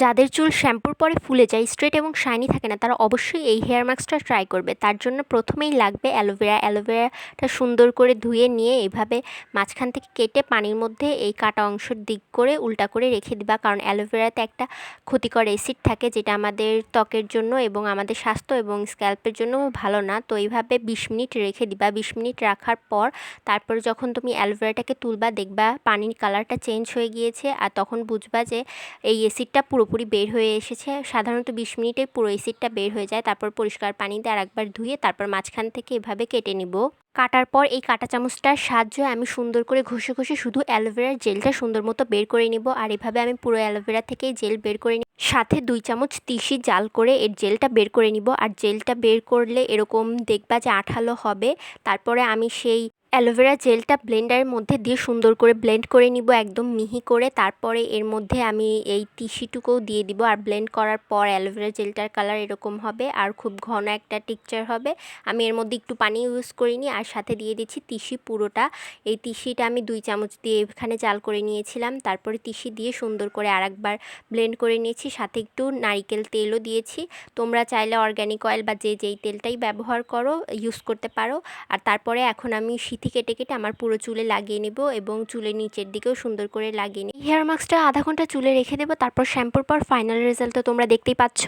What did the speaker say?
যাদের চুল শ্যাম্পুর পরে ফুলে যায় স্ট্রেট এবং শাইনি থাকে না, তারা অবশ্যই এই হেয়ার মাস্কটা ট্রাই করবে। তার জন্য প্রথমেই লাগবে অ্যালোভেরা অ্যালোভেরাটা সুন্দর করে ধুয়ে নিয়ে এইভাবে মাঝখান থেকে কেটে পানির মধ্যে এই কাটা অংশের দিক করে উল্টা করে রেখে দিবা। কারণ অ্যালোভেরাতে একটা ক্ষতিকর অ্যাসিড থাকে, যেটা আমাদের ত্বকের জন্য এবং আমাদের স্বাস্থ্য এবং স্ক্যাল্পের জন্য ভালো না। তো এইভাবে বিশ মিনিট রেখে দিবা। বিশ মিনিট রাখার পর তারপর যখন তুমি অ্যালোভেরাটাকে তুলবা, দেখবা পানির কালারটা চেঞ্জ হয়ে গিয়েছে আর তখন বুঝবা যে এই অ্যাসিডটা পুরোপুরি বের হয়ে এসেছে। সাধারণত বিশ মিনিটে পুরো অ্যাসিডটা বের হয়ে যায়, তারপর পরিষ্কার পানিতে আর একবার ধুয়ে তারপর মাঝখান থেকে এভাবে কেটে নিব। কাটার পর এই কাটা চামচটার সাহায্যে আমি সুন্দর করে ঘষে ঘষে শুধু অ্যালোভেরার জেলটা সুন্দর মতো বের করে নিব আর এভাবে আমি পুরো অ্যালোভেরা থেকেই জেল বের করে নিব সাথে দুই চামচ তিসি জাল করে এর জেলটা বের করে নিব। আর জেলটা বের করলে এরকম দেখবা যে আঠালো হবে। তারপরে আমি সেই অ্যালোভেরা জেলটা ব্লেন্ডারের মধ্যে দিয়ে সুন্দর করে ব্লেন্ড করে নিব, একদম মিহি করে। তারপরে এর মধ্যে আমি এই টিসিটুকুও দিয়ে দিব। আর ব্লেন্ড করার পর অ্যালোভেরা জেলটার কালার এরকম হবে আর খুব ঘন একটা টিকচার হবে। আমি এর মধ্যে একটু পানি ইউজ করিনি আর সাথে দিয়ে দিচ্ছি তিসি পুরোটা। এই তিসিটা আমি দুই চামচ দিয়ে এখানে জাল করে নিয়েছিলাম। তারপরে তিসি দিয়ে সুন্দর করে আরেকবার ব্লেন্ড করে নিয়েছি। সাথে একটু নারিকেল তেলও দিয়েছি। তোমরা চাইলে অর্গ্যানিক অয়েল বা যে যেই তেলটাই ব্যবহার করো, ইউজ করতে পারো। আর তারপরে এখন আমি শীত সিথি কেটে কেটে আমার পুরো চুলে লাগিয়ে নেব এবং চুলের নিচের দিকেও সুন্দর করে লাগিয়ে নিই হেয়ার মাস্কটা আধা ঘণ্টা চুলে রেখে দেবো, তারপর শ্যাম্পুর পর ফাইনাল রেজাল্ট তো তোমরা দেখতেই পাচ্ছ।